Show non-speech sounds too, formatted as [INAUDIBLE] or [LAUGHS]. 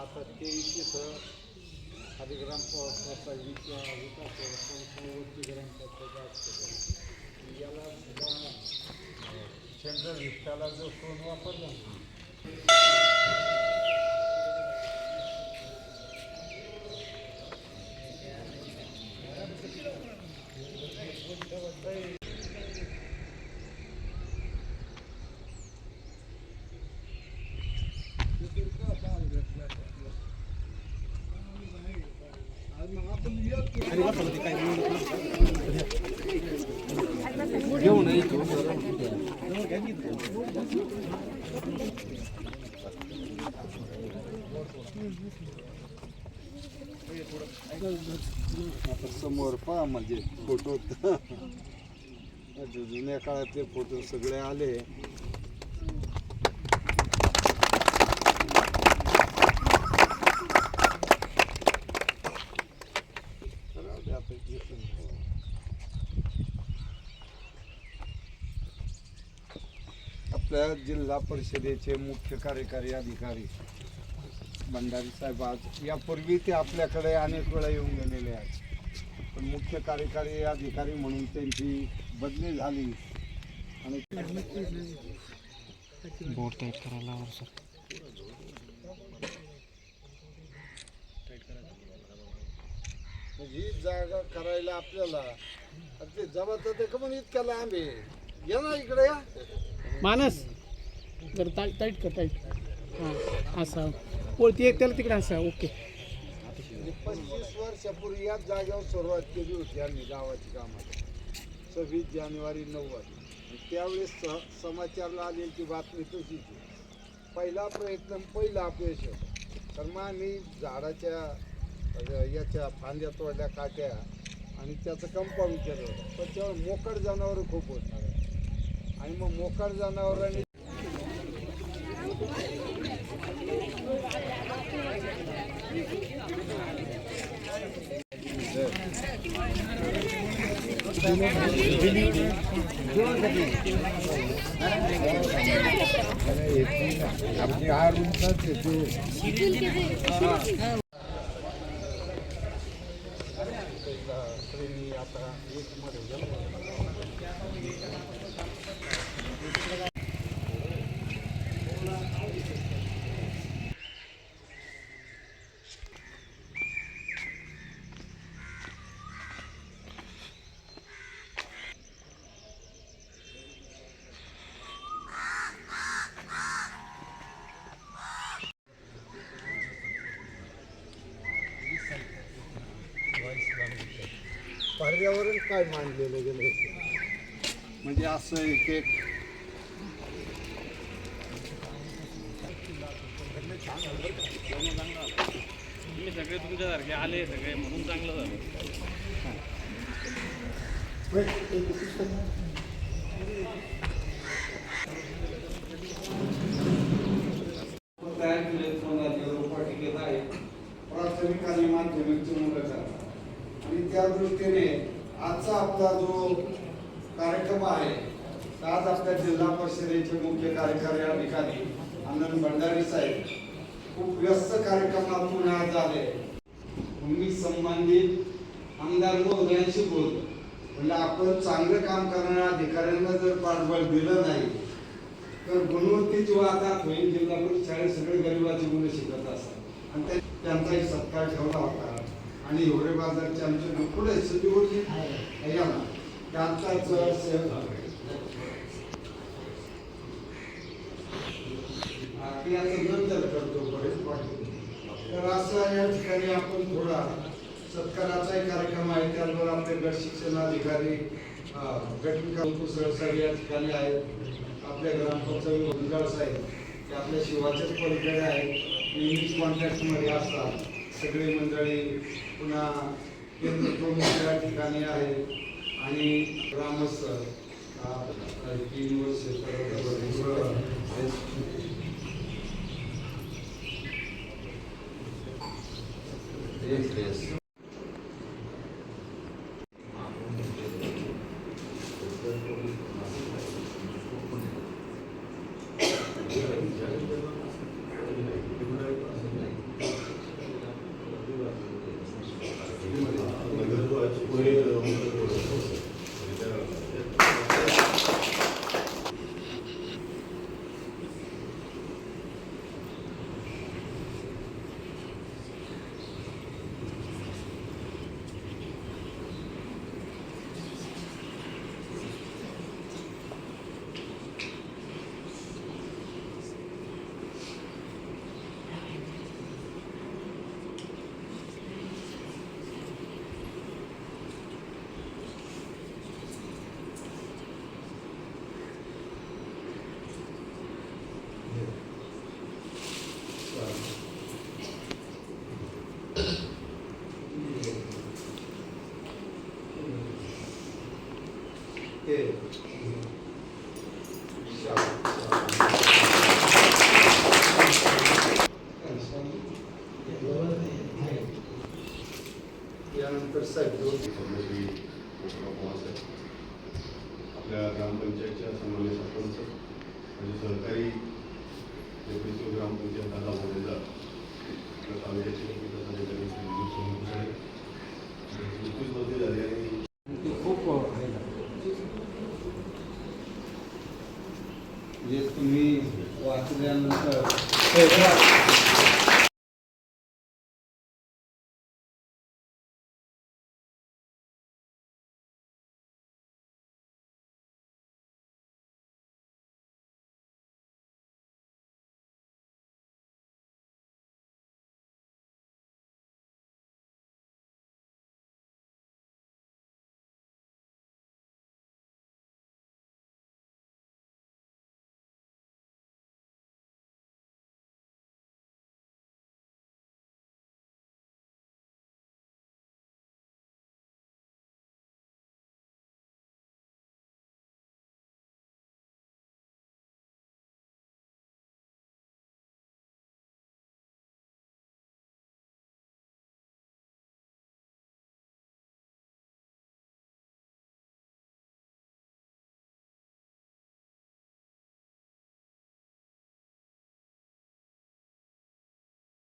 आता ते तिथं हरिग्राम विकास संस्थेवरती ग्रामपंचायत असते याला सुद्धा सेंट्रल विस्ताला जो फोन वापरला. आता समोर पहा म्हणजे फोटो [LAUGHS] जुन्या काळातले फोटो सगळे आले. आपल्या जिल्हा परिषदेचे मुख्य कार्यकारी अधिकारी भंडारी साहेब आज यापूर्वी ते आपल्याकडे अनेक वेळा येऊन गेलेले आहेत. पण मुख्य कार्यकारी अधिकारी म्हणून त्यांची बदली झाली. आणि बोर्ड टाईट करायला सर. ही जागा करायला आपल्याला ते जबाबदार ते का म्हणून इतक्या लांब आहे या ना इकडे या. मानस. जर ताईट टाईट कर टाईट हां असा पोळती एक त्याला तिकडे असा ओके. म्हणजे पंचवीस वर्षापूर्वी याच जागेवर सुरुवात केली होती आम्ही गावाची कामाला सव्वीस जानेवारी नव्वद. त्यावेळेस स समाचारला आलेली ती बातमी तशीच पहिला प्रयत्न पहिला अपयश होता. तर मग आम्ही झाडाच्या याच्या फांद्या तोडल्या काट्या आणि त्याचं कंपाऊंड केलं होतं. पण त्यावर मोकड जनावरं खूप होत. आणि मग मोकड जनावरांनी आपली हा रूमचाच आहे तो श्रेणी आता एक मध्ये गेलो. पर्यावरण काय मानलेलं गेलं म्हणजे असं एक एक तुम्ही सगळे तुमच्यासारखे आले सगळे म्हणून चांगलं झालं. तयार केले रोपवाटिकेत आहे प्राथमिक आणि माध्यमिकचे मुलं आणि त्या दृष्टीने आजचा आपला जो कार्यक्रम आहे आज आपल्या जिल्हा परिषदेचे मुख्य कार्यकारी अधिकारी आनंद भंडारी साहेब खूप व्यस्त कार्यक्रमातून आज आले. मी संबंधित आमदार महोदयांशी बोलतो म्हणजे आपण चांगलं काम करणाऱ्या अधिकाऱ्यांना जर पाठबळ दिलं नाही तर गुणवत्तेची वादात होईल जिल्हा परिषद शाळेत सगळे गरिबाची मुलं शिकत असतात. आणि त्यांचाही सत्कार ठेवला होता. आणि हिवरे बाजारचे आमचे पुढे सजीवजी या ना. त्यांचाच नंतर करतो बरेच तर असं या ठिकाणी आपण थोडा सत्काराचाही कार्यक्रम आहे. त्याचबरोबर आपले गट शिक्षण अधिकारी या ठिकाणी आहेत. आपल्या ग्रामपंचायत साहेब ते आपल्या शिवाच्याच पलीकडे आहेत. नेहमीच कॉन्टॅक्टमध्ये असतात. सगळी मंडळी पुन्हा केंद्र प्रमुख या ठिकाणी आहे. आणि ग्रामस्थ अं, तीन वर्ष तर- ओके यानंतर साहेब आपल्या ग्रामपंचायतच्या समन्वय सरपंच म्हणजे सरकारी डेप्युटी ग्रामपंचायत दादा बोलेदा तालुक्याचे डेप्युटी तसा डेप्युटी संतोषमध्ये 这边的个可以吃